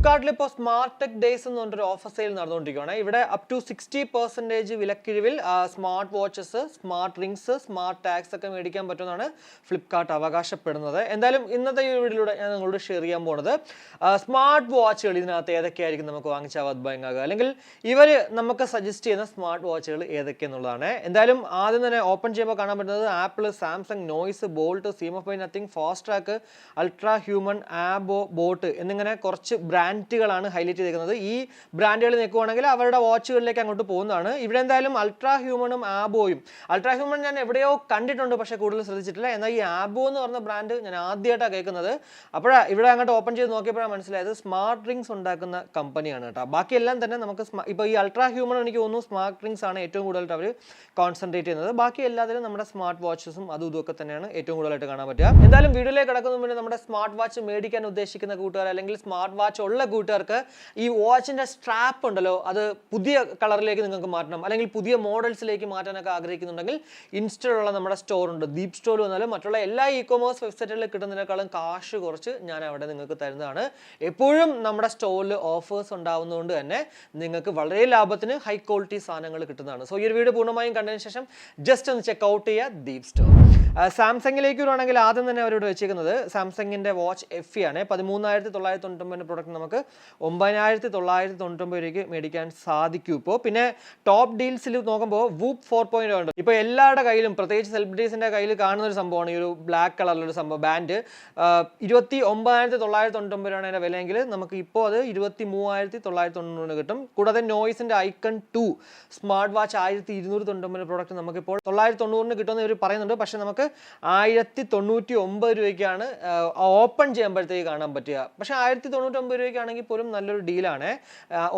ഫ്ലിപ്കാർട്ടിൽ ഇപ്പോൾ smart tech days എന്ന് പറഞ്ഞൊരു ഓഫർ സെയിൽ നടന്നുകൊണ്ടിരിക്കുകയാണ്. ഇവിടെ up to sixty percentage വിലക്കിഴിവിൽ smart watches smart rings smart tags ഒക്കെ മേടിക്കാൻ പറ്റുമെന്നാണ് ഫ്ലിപ്കാർട്ട് അവകാശപ്പെടുന്നത്. എന്തായാലും ഇന്നത്തെ ഈ വീഡിയോയിലൂടെ ഞാൻ നിങ്ങളോട് ഷെയർ ചെയ്യാൻ പോകുന്നത് സ്മാർട്ട് വാച്ചുകൾ ഇതിനകത്ത് ഏതൊക്കെയായിരിക്കും നമുക്ക് വാങ്ങിച്ചാൽ ആകുക? അല്ലെങ്കിൽ ഇവർ നമുക്ക് സജസ്റ്റ് ചെയ്യുന്ന സ്മാർട്ട് വാച്ചുകൾ ഏതൊക്കെയെന്നുള്ളതാണ് എന്തായാലും ആദ്യം തന്നെ ഓപ്പൺ ചെയ്യുമ്പോൾ കാണാൻ പറ്റുന്നത് ആപ്പിൾ സാംസങ് നോയ്സ് ബോൾട്ട് സീം ഫൈ Nothing fast track Ultrahuman ആബോ ബോട്ട് എന്നിങ്ങനെ കുറച്ച് ബ്രാൻഡുകളാണ് ഹൈലൈറ്റ് ചെയ്തിരിക്കുന്നത്. ഈ ബ്രാൻഡുകൾ നിൽക്കുവാണെങ്കിൽ അവരുടെ വാച്ചുകളിലേക്ക് അങ്ങോട്ട് പോകുന്നതാണ്. ഇവിടെ എന്തായാലും അൾട്രാ ഹ്യൂമണും ആബോയും. അൾട്രാ ഹ്യൂമൺ ഞാൻ എവിടെയോ കണ്ടിട്ടുണ്ട് പക്ഷേ കൂടുതൽ ശ്രദ്ധിച്ചിട്ടില്ല. എന്നാൽ ഈ ആബോ എന്ന് പറഞ്ഞ ബ്രാൻഡ് ഞാൻ ആദ്യമായിട്ടാണ് കേൾക്കുന്നത്. അപ്പോഴാണ് ഇവിടെ അങ്ങോട്ട് ഓപ്പൺ ചെയ്ത് നോക്കിയപ്പോഴാണ് മനസ്സിലായത് സ്മാർട്ട് റിങ്സ് ഉണ്ടാക്കുന്ന കമ്പനിയാണ് കേട്ടോ. ബാക്കിയെല്ലാം തന്നെ നമുക്ക് ഇപ്പോൾ ഈ അൾട്രാ ഹ്യൂമൺ എനിക്ക് തോന്നുന്നു സ്മാർട്ട് റിങ്സ് ആണ് ഏറ്റവും കൂടുതലായിട്ട് അവർ കോൺസെൻട്രേറ്റ് ചെയ്യുന്നത്. ബാക്കി എല്ലാത്തിലും നമ്മുടെ സ്മാർട്ട് വാച്ചസും അതും ഇതൊക്കെ തന്നെയാണ് ഏറ്റവും കൂടുതലായിട്ട് കാണാൻ പറ്റുക. എന്തായാലും വീഡിയോയിലേക്ക് കിടക്കുന്ന മുന്നേ നമ്മുടെ സ്മാർട്ട് വാച്ച് മേടിക്കാൻ ഉദ്ദേശിക്കുന്ന കൂട്ടുകാർ അല്ലെങ്കിൽ സ്മാർട്ട് വാച്ച് ഉള്ള കൂട്ടുകാർക്ക് ഈ വാച്ചിന്റെ സ്ട്രാപ്പ് ഉണ്ടല്ലോ അത് പുതിയ കളറിലേക്ക് നിങ്ങൾക്ക് മാറ്റണം. അല്ലെങ്കിൽ പുതിയ മോഡൽസിലേക്ക് മാറ്റാനൊക്കെ ആഗ്രഹിക്കുന്നുണ്ടെങ്കിൽ ഇൻസ്റ്റയിലുള്ള നമ്മുടെ സ്റ്റോർ ഉണ്ട്. ദീപ് സ്റ്റോർ വന്നാലും മറ്റുള്ള എല്ലാ ഇ കൊമേഴ്സ് വെബ്സൈറ്റുകളിൽ കിട്ടുന്നതിനേക്കാളും കാശ് കുറച്ച് ഞാൻ അവിടെ നിങ്ങൾക്ക് തരുന്നതാണ്. എപ്പോഴും നമ്മുടെ സ്റ്റോറിൽ ഓഫേഴ്സ് ഉണ്ടാവുന്നതുകൊണ്ട് തന്നെ നിങ്ങൾക്ക് വളരെ ലാഭത്തിന് ഹൈ ക്വാളിറ്റി സാധനങ്ങൾ കിട്ടുന്നതാണ്. സോ ഈ ഒരു വീഡിയോ പൂർണമായും കണ്ടതിന് ശേഷം ജസ്റ്റ് ഒന്ന് ചെക്ക് ഔട്ട് ചെയ്യുക ദീപ് സ്റ്റോർ സാംസങ്ങിലേക്ക് വരുവാണെങ്കിൽ ആദ്യം തന്നെ അവരോട് വെച്ചേക്കുന്നത് സാംസങ്ങിന്റെ വാച്ച് എഫ് ഇ ആണ്. പതിമൂന്നായിരത്തി തൊള്ളായിരത്തി തൊണ്ണൂറ്റൊമ്പതിന്റെ പ്രൊഡക്റ്റ് നമുക്ക് ഒമ്പതിനായിരത്തി തൊള്ളായിരത്തി തൊണ്ണൂറ്റൊമ്പത് രൂപയ്ക്ക് മേടിക്കാൻ സാധിക്കും ഇപ്പോൾ പിന്നെ ടോപ്പ് ഡീൽസിൽ നോക്കുമ്പോൾ വൂപ്പ് ഫോർ പോയിന്റ് ഉണ്ട് ഇപ്പോൾ എല്ലാവരുടെ കയ്യിലും പ്രത്യേകിച്ച് സെലിബ്രിറ്റീസിന്റെ കയ്യിൽ കാണുന്ന ഒരു സംഭവമാണ് ഈ ഒരു ബ്ലാക്ക് കളറിലൊരു സംഭവം ബാൻഡ് ഇരുപത്തി ഒമ്പതിനായിരത്തി തൊള്ളായിരത്തി തൊണ്ണൂറ്റൊമ്പത് രൂപയാണ് അതിന്റെ വിലയെങ്കിൽ നമുക്ക് ഇപ്പോൾ അത് ഇരുപത്തി മൂവായിരത്തി തൊള്ളായിരത്തി തൊണ്ണൂറ് കിട്ടും. കൂടാതെ നോയ്സിന്റെ ഐക്കൺ ടു സ്മാർട്ട് വാച്ച് ആയിരത്തി ഇരുന്നൂറ് തൊണ്ണൂറ്റൊമ്പത് പ്രോഡക്റ്റ് നമുക്കിപ്പോൾ തൊള്ളായിരത്തി തൊണ്ണൂറിന് കിട്ടുമെന്ന് ഇവർ പറയുന്നുണ്ട്. പക്ഷേ നമുക്ക് ആയിരത്തി തൊണ്ണൂറ്റി ഒമ്പത് രൂപയ്ക്കാണ് ഓപ്പൺ ചെയ്യുമ്പോഴത്തേക്ക് കാണാൻ പറ്റുക. പക്ഷേ ആയിരത്തി തൊണ്ണൂറ്റൊമ്പത് രൂപയ്ക്കാണെങ്കിൽ പോലും നല്ലൊരു ഡീലാണ്.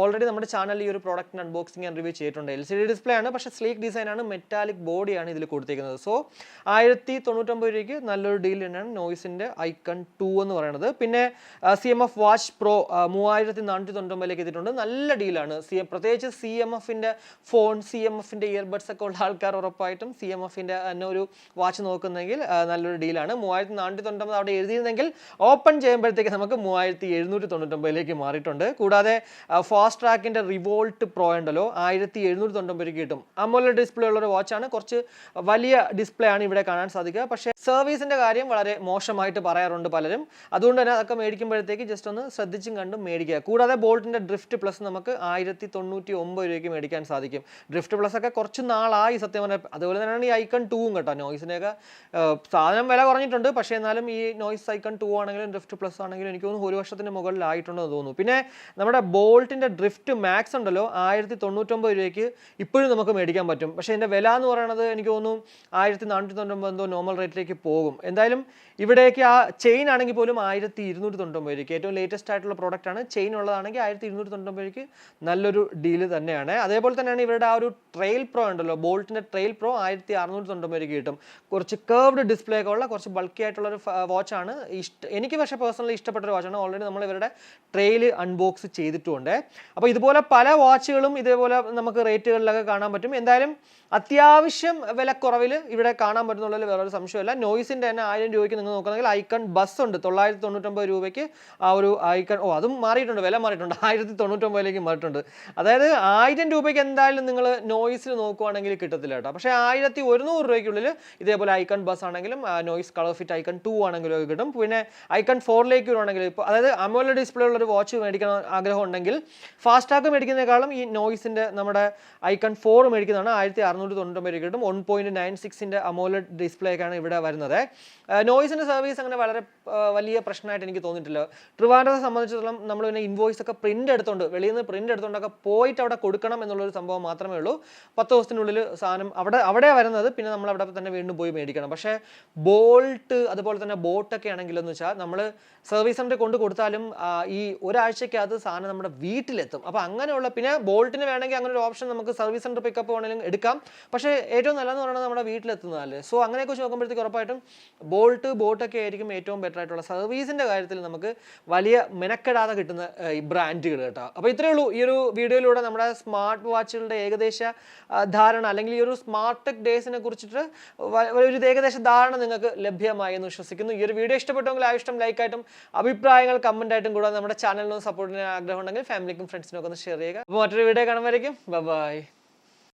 ഓൾറെഡി നമ്മുടെ ചാനലിൽ ഈ ഒരു പ്രോഡക്റ്റിന് അൺബോക്സിംഗ് ആൻഡ് റിവ്യൂ ചെയ്തിട്ടുണ്ട്. എൽ സി ഡി ഡിസ്പ്ലേ ആണ്. പക്ഷേ സ്ലീക്ക് ഡിസൈൻ ആണ്. മെറ്റാലിക് ബോഡിയാണ് ഇതിൽ കൊടുത്തിരിക്കുന്നത് സോ ആയിരത്തി തൊണ്ണൂറ്റൊമ്പത് രൂപയ്ക്ക് നല്ലൊരു ഡീൽ തന്നെയാണ് നോയ്സിന്റെ ഐക്കൺ ടു എന്ന് പറയുന്നത്. പിന്നെ C M F watch pro മൂവായിരത്തി നാനൂറ്റി തൊണ്ണൂറ്റൊമ്പതിലേക്ക് എത്തിയിട്ടുണ്ട്. നല്ല ഡീലാണ്. സി എം പ്രത്യേകിച്ച് സി എം എഫിന്റെ ഫോൺ സി എം എഫിന്റെ ഇയർബഡ്സ് ഒക്കെ ഉള്ള ആൾക്കാർ ഉറപ്പായിട്ടും സി എം എഫിന്റെ തന്നെ ഒരു വാച്ച് നോക്കുന്നെങ്കിൽ നല്ലൊരു ഡീലാണ്. മൂവായിരത്തി നാനൂറ്റി തൊണ്ണൂറ്റൊമ്പത് അവിടെ എഴുതിയിരുന്നെങ്കിൽ ഓപ്പൺ ചെയ്യുമ്പോഴത്തേക്ക് നമുക്ക് മൂവായിരത്തി എഴുന്നൂറ്റി തൊണ്ണൂറ്റൊമ്പതിലേക്ക് മാറിയിട്ടുണ്ട്. കൂടാതെ ഫാസ്റ്റ് ട്രാക്കിന്റെ റിവോൾട്ട് പ്രോ ഉണ്ടല്ലോ ആയിരത്തി എഴുന്നൂറ്റി തൊണ്ണൂറ്റി കിട്ടും. അമോല ഡിസ്പ്ലേ ഉള്ള ഒരു വാച്ചാണ് കുറച്ച് വലിയ ഡിസ്പ്ലേ ആണ് ഇവിടെ കാണാൻ സാധിക്കുക. പക്ഷേ സർവീസിന്റെ കാര്യം വളരെ മോശമായിട്ട് പറയാറുണ്ട് പലരും. അതുകൊണ്ട് തന്നെ അതൊക്കെ മേടിക്കുമ്പോഴത്തേക്ക് ജസ്റ്റ് ഒന്ന് ശ്രദ്ധിച്ചും കണ്ടും മേടിക്കുക. കൂടാതെ ബോൾട്ടിന്റെ ഡ്രിഫ്റ്റ് പ്ലസ് നമുക്ക് ആയിരത്തി തൊണ്ണൂറ്റി ഒമ്പത് രൂപയ്ക്ക് മേടിക്കാൻ സാധിക്കും. ഡ്രിഫ്റ്റ് പ്ലസ് ഒക്കെ കുറച്ച് നാളായി സത്യം പറഞ്ഞാൽ അതുപോലെ തന്നെയാണ് ഈ ഐക്കൺ ടൂവും കേട്ടോ. നോയ്സിനെയൊക്കെ സാധനം വില കുറഞ്ഞിട്ടുണ്ട്. പക്ഷേ എന്നാലും ഈ നോയ്സ് ഐക്കൺ ടൂ ആണെങ്കിലും ഡ്രിഫ്റ്റ് പ്ലസ് ആണെങ്കിലും എനിക്ക് തോന്നുന്നു ഒരു വർഷത്തിന് മുകളിലായിട്ടുണ്ടെന്ന് തോന്നുന്നു. പിന്നെ നമ്മുടെ ബോൾട്ടിന്റെ ഡ്രിഫ്റ്റ് മാക്സ് ഉണ്ടല്ലോ ആയിരത്തി തൊണ്ണൂറ്റൊമ്പത് രൂപയ്ക്ക് ഇപ്പോഴും നമുക്ക് മേടിക്കാൻ പറ്റും. പക്ഷേ ഇതിന്റെ വില എന്ന് പറയുന്നത് എനിക്ക് തോന്നുന്നു ആയിരത്തി നാനൂറ്റി തൊണ്ണൂറ്റൊമ്പത് എന്തോ നോർമൽ റേറ്റിലേക്ക് പോകും. എന്തായാലും ഇവിടേക്ക് ആ ചെയിൻ ആണെങ്കിൽ പോലും ആയിരത്തി ഇരുന്നൂറ്റി തൊണ്ണൂറ്റൊമ്പത് രൂപയ്ക്ക് ഏറ്റവും ലേറ്റസ്റ്റ് ആയിട്ടുള്ള പ്രോഡക്റ്റ് ആണ്. ചെയിൻ ഉള്ളതാണെങ്കിൽ ആയിരത്തി ഇരുന്നൂറ്റി തൊണ്ണൂറ്റൊമ്പത് രൂപയ്ക്ക് നല്ലൊരു ഡീൽ തന്നെയാണ്. അതേപോലെ തന്നെയാണ് ഇവരുടെ ആ ഒരു ട്രെയിൽ പ്രോ ഉണ്ടല്ലോ ബോൾട്ടിന്റെ ട്രെയിൽ പ്രോ ആയിരത്തി അറുന്നൂറ്റി രൂപയ്ക്ക് കിട്ടും. കുറച്ച് കേർവ്ഡ് ഡിസ്പ്ലേ ഒക്കെ ഉള്ള കുറച്ച് ബൾക്കി ആയിട്ടുള്ള ഒരു വാച്ചാണ് ഇഷ്ട എനിക്ക് പക്ഷേ പേഴ്സണലി ഇഷ്ടപ്പെട്ട ഒരു വാച്ചാണ് ഓൾറെഡി നമ്മൾ ഇവരുടെ ട്രെയിൽ അൺബോക്സ് ചെയ്തിട്ടുമുണ്ട് അപ്പോൾ ഇതുപോലെ പല വാച്ചുകളും ഇതേപോലെ നമുക്ക് റേറ്റുകളിലൊക്കെ കാണാൻ പറ്റും. എന്തായാലും അത്യാവശ്യം വിലക്കുറവിൽ ഇവിടെ കാണാൻ പറ്റുന്നുള്ളതിൽ വേറൊരു സംശയമില്ല നോയ്സിന്റെ തന്നെ ആയിരം രൂപയ്ക്ക് നിങ്ങൾ നോക്കുകയാണെങ്കിൽ ഐക്കൺ ബസ് ഉണ്ട്. തൊള്ളായിരത്തി തൊണ്ണൂറ്റൊമ്പത് രൂപയ്ക്ക് ആ ഒരു ഐക്കൺ ഓ അതും മാറിയിട്ടുണ്ട്. വില മാറിയിട്ടുണ്ട്. ആയിരത്തി തൊണ്ണൂറ്റൊമ്പതിലേക്ക് മാറിയിട്ടുണ്ട്. അതായത് ആയിരം രൂപയ്ക്ക് എന്തായാലും നിങ്ങൾ നോയ്സിൽ നോക്കുവാണെങ്കിൽ കിട്ടത്തില്ല കേട്ടോ. പക്ഷേ ആയിരത്തി ഒരുന്നൂറ് രൂപയ്ക്കുള്ളിൽ ഇതേപോലെ ഐക്കൺ ബസ് ആണെങ്കിലും Noise ColorFit Icon two ആണെങ്കിലും കിട്ടും. പിന്നെ ഐക്കൺ ഫോറിലേക്ക് വരുവാണെങ്കിൽ ഇപ്പോൾ അതായത് അമോല ഡിസ്പ്ലേ ഉള്ള ഒരു വാച്ച് മേടിക്കണം ആഗ്രഹം ഉണ്ടെങ്കിൽ ഫാസ്റ്റാഗ് മേടിക്കുന്നതിനേക്കാളും ഈ നോയ്സിന്റെ നമ്മുടെ ഐക്കൺ ഫോർ മേടിക്കുന്നതാണ് ആയിരത്തി അറുന്നൂറ്റി തൊണ്ണൂറ്റൊമ്പത് രൂപ കിട്ടും. വൺ പോയിന്റ് നയൻ സിക്സിന്റെ അമോല ഡിസ്പ്ലേ ഒക്കെയാണ് ഇവിടെ വരുന്നത്. നോയ്സിന്റെ സർവീസ് അങ്ങനെ വളരെ വലിയ പ്രശ്നമായിട്ട് എനിക്ക് തോന്നിയിട്ടില്ല. ട്രിവാൻഡ്രത്തെ സംബന്ധിച്ചിടത്തോളം നമ്മൾ പിന്നെ ഇൻവോയ്സ് ഒക്കെ പ്രിന്റ് എടുത്തുകൊണ്ട് വെളിയിൽ നിന്ന് പ്രിന്റ് എടുത്തുകൊണ്ടൊക്കെ പോയിട്ട് അവിടെ കൊടുക്കണം എന്നുള്ളൊരു സംഭവം മാത്രമേ ഉള്ളൂ. പത്ത് ദിവസത്തിനുള്ളിൽ സാധനം അവിടെ അവിടെ വരുന്നത് പിന്നെ നമ്മൾ അവിടെ തന്നെ വീണ്ടും പോയി മേടിക്കണം. പക്ഷേ ബോൾട്ട് അതുപോലെ തന്നെ ബോട്ടൊക്കെ ആണെങ്കിലെന്ന് വെച്ചാൽ നമ്മൾ സർവീസ് സെന്ററിൽ കൊണ്ട് കൊടുത്താലും ഈ ഒരാഴ്ചക്കകത്ത് സാധനം നമ്മുടെ വീട്ടിലെത്തും. അപ്പോൾ അങ്ങനെയുള്ള പിന്നെ ബോൾട്ടിന് വേണമെങ്കിൽ അങ്ങനെ ഒരു ഓപ്ഷൻ നമുക്ക് സർവീസ് സെന്റർ പിക്കപ്പ് വേണമെങ്കിലും എടുക്കാം. പക്ഷേ ഏറ്റവും നല്ലതെന്ന് പറയുന്നത് നമ്മുടെ വീട്ടിലെത്തുന്നതല്ലേ. സോ അങ്ങനെയൊക്കെ നോക്കുമ്പോഴത്തേക്ക് ഉറപ്പായിട്ടും ബോൾട്ട് ബോട്ടൊക്കെ ആയിരിക്കും ഏറ്റവും ബെറ്റർ ആയിട്ടുള്ള സർവീസിന്റെ കാര്യത്തിൽ നമുക്ക് വലിയ മെനക്കെടാതെ കിട്ടുന്ന ഈ ബ്രാൻഡുകൾ കേട്ടോ. അപ്പോൾ ഇത്രയേ ഉള്ളൂ ഈ ഒരു വീഡിയോയിലൂടെ നമ്മുടെ സ്മാർട്ട് വാച്ചുകളുടെ ഏകദേശ ധാരണ അല്ലെങ്കിൽ ഈ ഒരു സ്മാർട്ട് ടെക് ഡേയ്സിനെ കുറിച്ചിട്ട് ഒരു ഏകദേശ ധാരണ നിങ്ങൾക്ക് ലഭ്യമായി എന്ന് വിശ്വസിക്കുന്നു. ഈ ഒരു വീഡിയോ ഇഷ്ടപ്പെട്ടെങ്കിൽ ആ ഇഷ്ടം ലൈക്കായിട്ടും അഭിപ്രായങ്ങൾ കമന്റായിട്ടും കൂടാതെ നമ്മുടെ ചാനലിനൊന്ന് സപ്പോർട്ട് ചെയ്യാൻ ആഗ്രഹം ഉണ്ടെങ്കിൽ ഫാമിലിക്കും ഫ്രണ്ട്സിനും ഒക്കെ ഒന്ന് ഷെയർ ചെയ്യുക. അപ്പോൾ മറ്റൊരു വീഡിയോ കാണുമ്പോഴേക്കും. ബൈ